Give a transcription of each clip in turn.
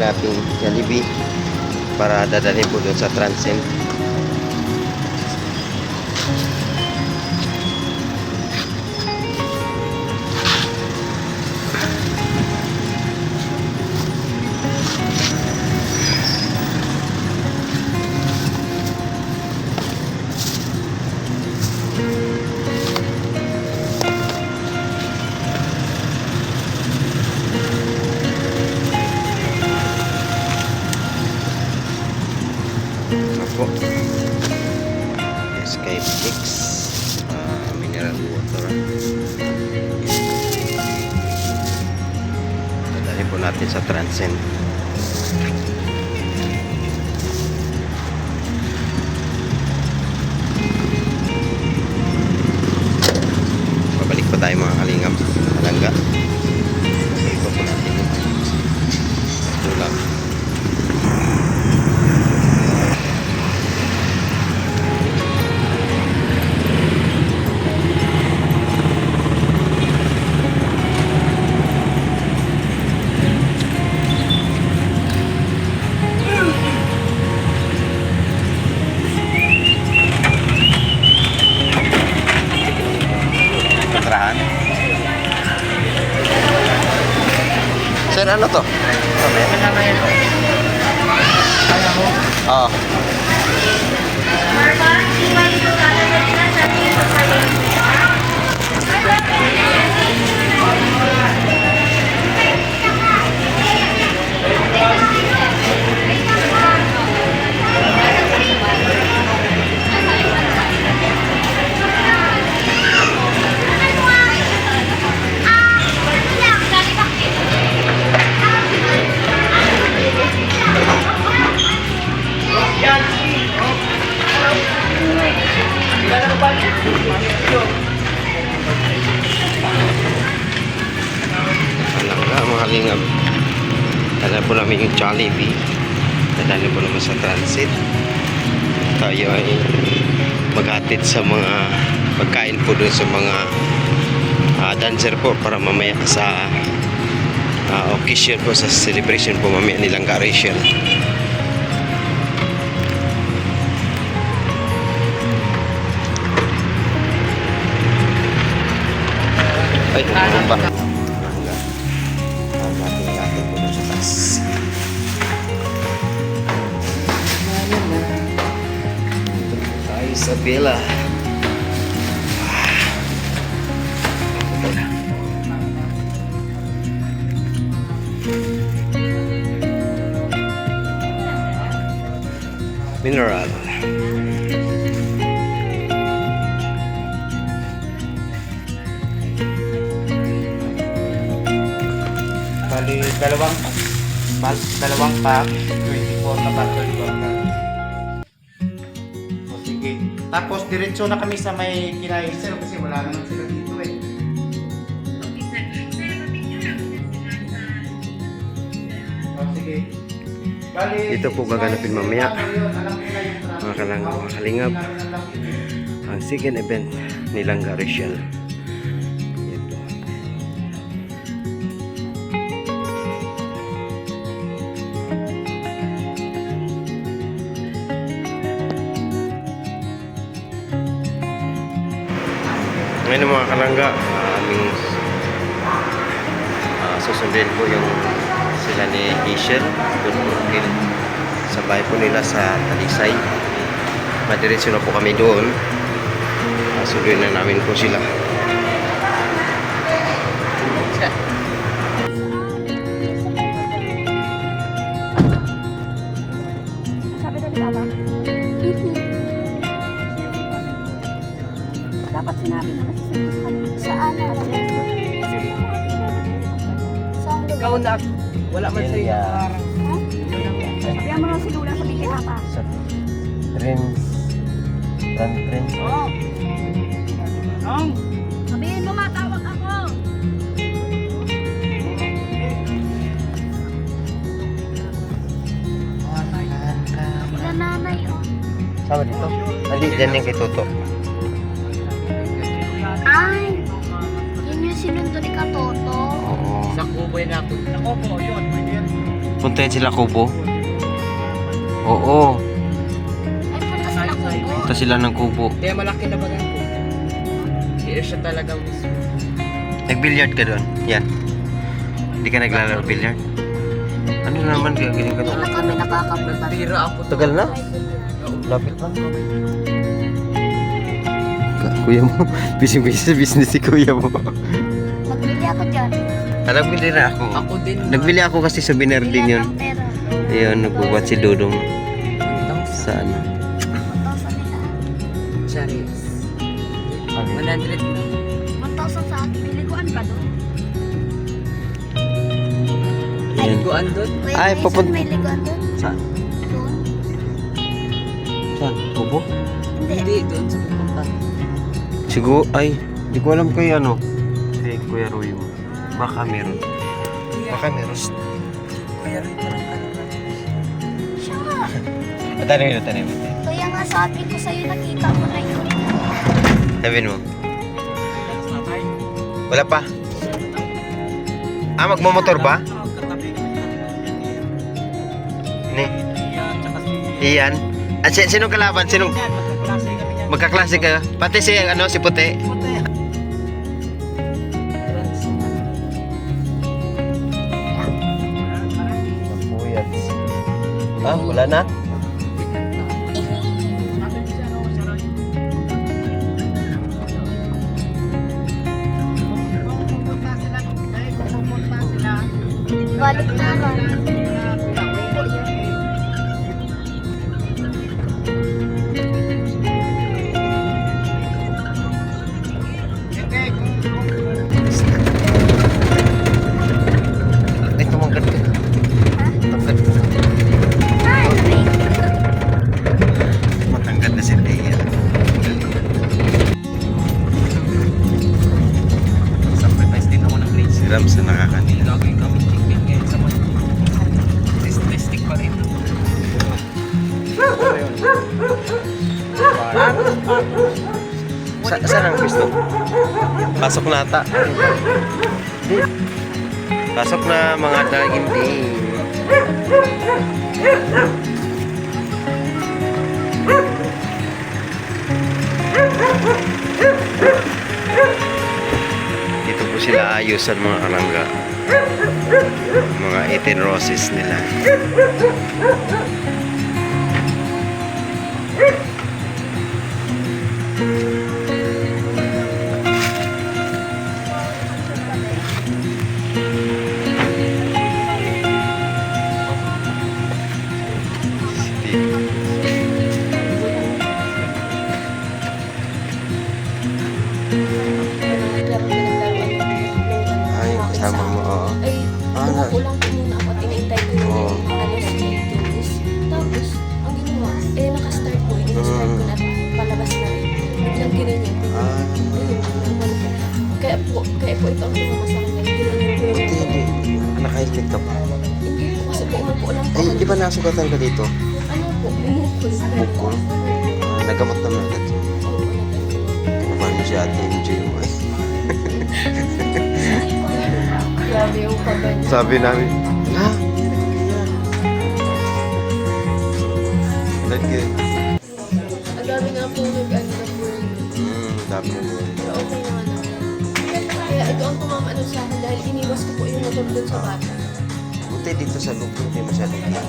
nating Jollibee para dadalhin po doon sa Transcend. Po natin sa Transcend. Ano to? Oo. Jollibee. Dadali po naman sa transit. Tayo ay maghatid sa mga pagkain po doon sa mga ah, dancer po para mamaya sa uh, occasion po sa celebration po mamaya nilang Rachel. Ay, ano ba? Na. Mineral. Bali, dalawang dalawang pack, 24 na bottle burger. Tapos diretso na kami sa may kinain sir kasi wala naman sila dito eh. O sige. Bali, Dito po gaganapin mamaya. Mga Mga kalang- mga kalingap. Ang second event nilang Rachel. Ngayon mga kalangga, ah, aming ah, susundin po yung sila ni Hazel doon po sa bahay po nila sa Talisay. Madiretso na po kami doon. Uh, sunduin na namin po sila. Ikaw na, wala man sa'yo Area. nakaharang. Ha? Sabihan mo lang si Lula sa bigay Papa. Sa Trends. Run Trends. Oo. Nong, Sabihin mo matawag ako. Wala nanay oh. Sama dito. Hindi, dyan yung kay Toto. Ay, yun. Oo. sa Kubo ako. Ako yun. Puntahan sila Kubo. Oo. Ay, punta sila kubo. Punta sila ng Kubo. Kaya malaki na bagang ko. Hindi siya talagang gusto. Nag-billiard ka doon? Yan. Hindi ka naglalaro billiard? Ano naman gagawin ka Hindi doon? na kami nakakapunta. Nagtira ako. Tagal na? Lapit lang. Kuya mo, busy-busy business si kuya mo. Magbili ako dyan. Nagbili na ako. Ako din. Nagbili ako kasi souvenir din yun. Ayun, nagbubuhat si Dudong sa. Punta sa nila. Charis. 100 na. 1,000 sa akin. Biliguan ka doon. Ayun. Liguan doon. Ay, Mason, papun- may liguan doon. Saan? Doon. Saan? Kubo? Hindi. Doon sa pupunta. Siguro, ay, hindi ko alam kay ano. Si Kuya Roy mo. Baka meron. Baka meron. Kuya rin parang ano na. Siya nga. Tanim mo. Kaya nga sabi ko sa'yo, nakita ko na yun. Sabihin mo. Wala pa. Ah, magmamotor ba? Ni. Iyan. At si, sinong kalaban? Sinong magkaklase kayo? Pati si ano si Puti. Wala na? Pasok na ata. Pasok na mga daginding. Dito po sila ayusan mga kalangga. Mga 18 roses nila. Ay, kasama mo, oo. Ay, Ah, na- lang po muna ako at inaintay ko yung Oo. ano si Dennis. Tapos, ang ginawa, eh nakastart po, in-start ko na palabas na rin. Biglang ginanyan ko. Ah. Kaya po, kaya po ito ang tumama sa akin. Ginanyan ko hindi. Nakahilit ka pa. Hindi po kasi po, umupo lang po. Ay, di ba nasugatan ka dito? Ano po, bumukol. Bukol? Ah, nagamot naman agad. Si ate enjoy mo eh? Grabe yung kaba niya. Sabi namin, ha? Lagi. Ang dami nga po nag-ano na po. Hmm, dami na doon. Pero okay naman ako. Kaya ito ang tumama ano sa akin dahil iniwas ko po yung motor dun sa bata. Buti dito sa loob, hindi masyadong kita.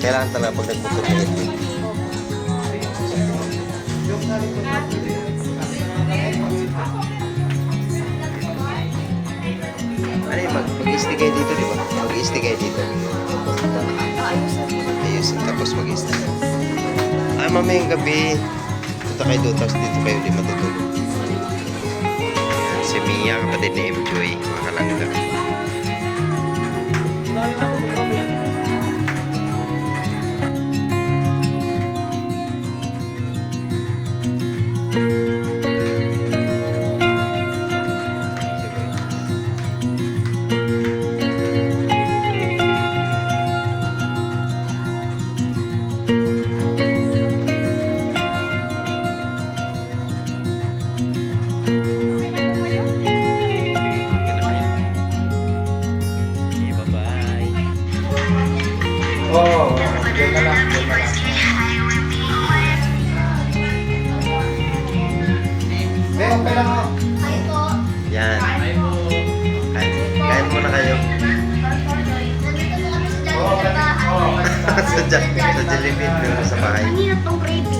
Kailangan talaga pag nagbutot na ito. Ano yun, mag- mag-isti kayo dito, di ba? Mag-isti kayo dito. Ayusin, tapos mag-isti. Ay, mamayang gabi. Punta kayo doon, tapos dito kayo di matutulog. Yan, Si Mia, kapatid ni Mjoy, mga kalangga. Diyan na lang, diyan na lang. Hindi, okay lang ako. Yan. Kain, kain muna kayo. Sa Jollibee sa Jollibee, doon sa bahay. Ang hirap tong gravy.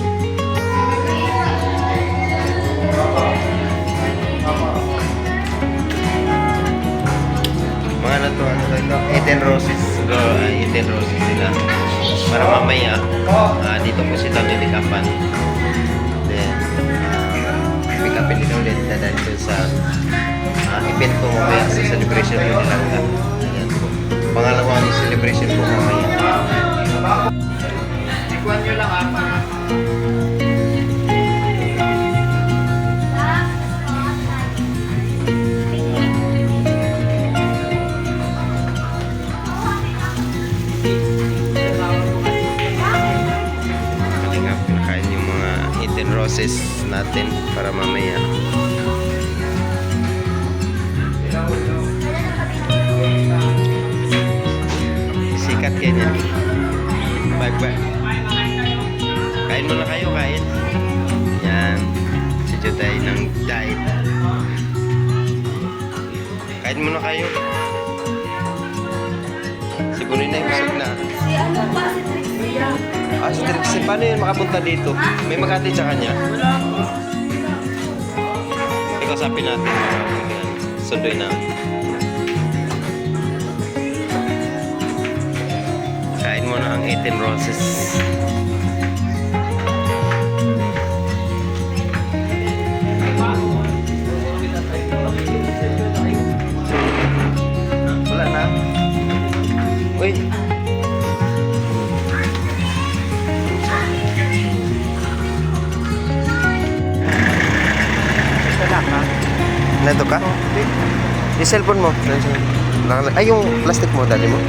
Mga ano to, ano to ito? Eden Roses. Siguro, uh, Eden Roses sila. Para mamaya, ah, dito po sila nilikapan. Then, uh, pick upin nila ulit. Dadaan ko sa ah, event po mamaya sa celebration po nila. Ayan po. Pangalawang celebration po mamaya. Ikuan nyo lang ah. Natin para mamaya. Sikat kayo niya. Bye bye. Kain muna kayo, kain. Yan. Si Juday ng diet. Kain muna kayo. Si Bunay na busog na. Si ano pa, si Trixie. Ah, si Trixie, paano yun makapunta dito? May maghatid sa kanya? Ikaw sabi natin, sundoy na. Kain mo na ang 18 roses. Yung cellphone mo. Ay, yung plastic mo, dali mo.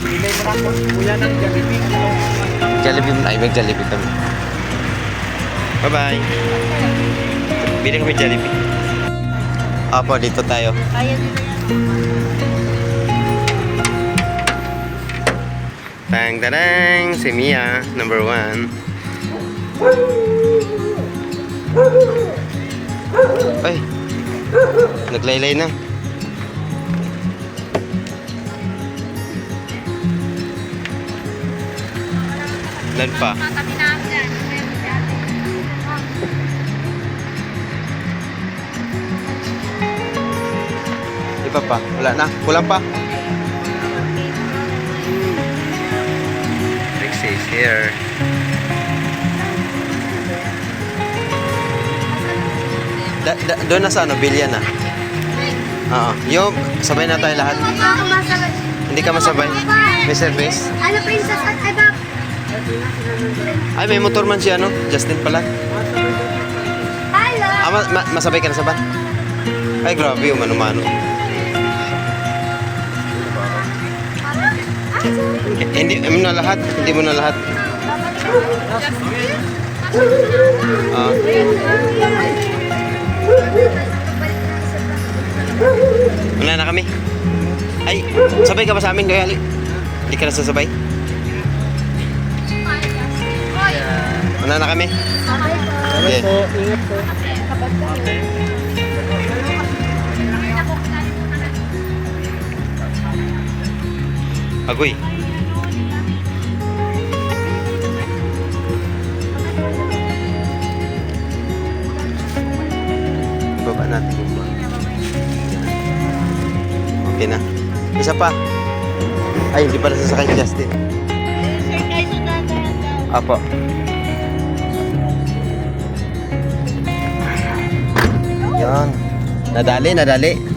Ilay mo na ako. Kuya ng Jollibee. Jollibee mo. Ay, may Jollibee kami. Bye-bye. Bili kami Jollibee. Apo, dito tayo. Kaya nila yan. Tang tarang, si Mia, number one. Ay, naglaylay na. Lan pa? Iba pa? Wala na? Kulang pa? Trixie is here. Da, da, doon na sa ano, bilya na. Oo. Yung, sabay na tayo lahat. Hindi ako masabay. Hindi ka masabay. May service. Ano, princess at ay bab? Ay, may motor man si ano, Justin pala. Hello! Ah, ma- ma- masabay ka na sa van? Ay, grabe yung mano-mano. Eh, Hindi, hindi mo na lahat. Hindi mo na lahat. Ah, Ay, sabay ka ba sa amin, Ali? Hindi ka na sasabay? Wala na kami. Okay. ingat po. Agoy. Baba natin yung. Okay na. Isa pa. Ay, hindi pala sasakay si Justin. Sir, so dadaan daw. Apo. Yan. Nadali, nadali.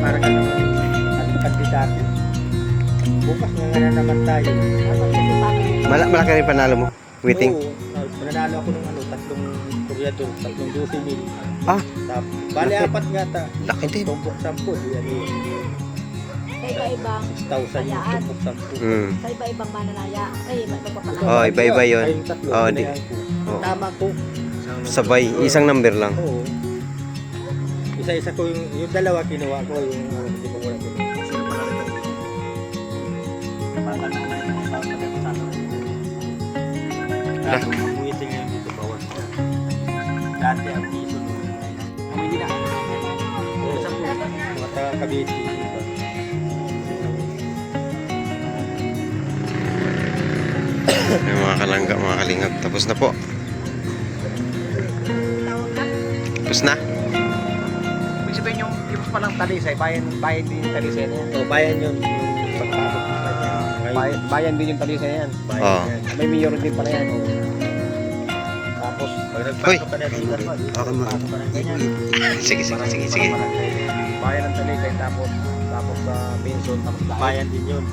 Para ka naman. At dati. Bukas na nga naman tayo. Mal malaki rin panalo mo? Waiting? Oo. Nanalo ako ng ano, tatlong kuryador, tatlong juicy. Ah? Tap, bali, apat nga ta. Laki din. Tumpok sampo. Yan yun. Iba-ibang 6,000 yung tumpok sampo. Mm. Sa iba-ibang mananaya. Ay, iba-iba pa pala. Oh, iba-iba yun. Ayun tatlo. Oh, di. Oh. Tama ko. Sabay, isang number lang. Oo. Isa-isa ko yung, yung dalawa kinuha ko, yung ano, hindi ko wala kinuha. Wala. Buwitin ngayon dito, bawas ko. Dati ang piso hindi na. Oo, sa. Mga taga Cavite. May mga kalangga, mga kalingap. Tapos na po. Tapos na. Palang talisay, bayan, bayan din yung talisay na yan. Oh, bayan yun. Yung pagpapag. Bayan, bayan din yung talisay na yan. Bayan Oo. yan. May mayor din pala yan. Tapos, pag Hoy. nagpasok ka na dito, Okay, ma- pasok ka ng ganyan. Sige, sige, sige, sige. Bayan ng talisay, tapos tapos sa Binson, tapos bayan. Bayan din yun.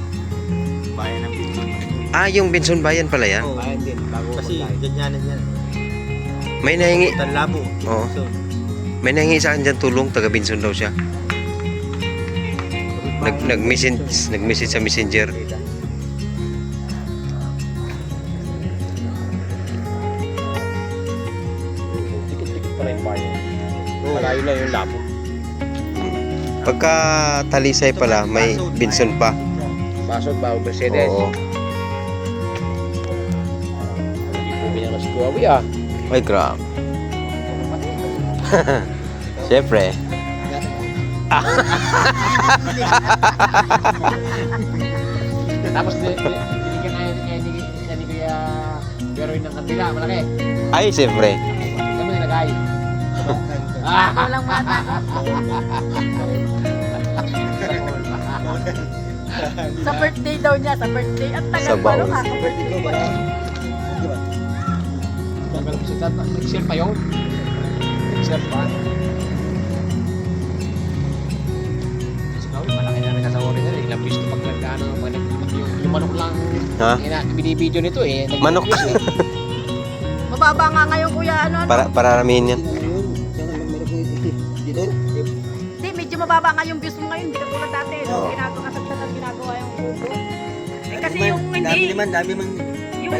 Bayan ng Binson. Ah, yung Benson Bayan pala yan. Oo. Bayan din, bago Kasi magbayan. ganyanan yan. May nahingi, Tanlabo. Oo. So, may nahingi sa akin dyan tulong. Taga Benson daw siya. Nag, nag-message, nag-message sa messenger. Malayo lang yung labo. Pagka talisay pala, may Benson pa. Basod ba o Mercedes? Oo. Hindi po si Kuwawi ah. Ay, grabe. Siyempre. Tapos binigyan na yan ni ni Kuya pero yung ng kantila, malaki. Ay, siyempre. Ito mo nilagay. Ah! Walang mata. sa birthday daw niya, sa birthday. Ang tagal Sa pa baon. kaka-birthday pa. Tagal ko siya. Nag-share pa yun. Nag-share pa. Kasi kawin, malaki na nagkasawarin na rin. Ilang piso pag nagkano, pag yung, yung manok lang. Ha? Ina, binibideo nito eh. Nag- Manok. eh. Mababa nga ngayon kuya, ano, ano? Para, pararamihin yan. Hindi, medyo mababa nga yung views mo ngayon. Hindi ka tulad dati. No? Ginagawa ka sa ginagawa yung kubo. Eh, kasi yung hindi. Dami naman, dami man. Yung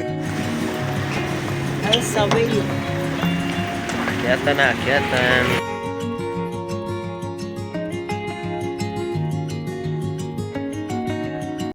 Quieta na quieta.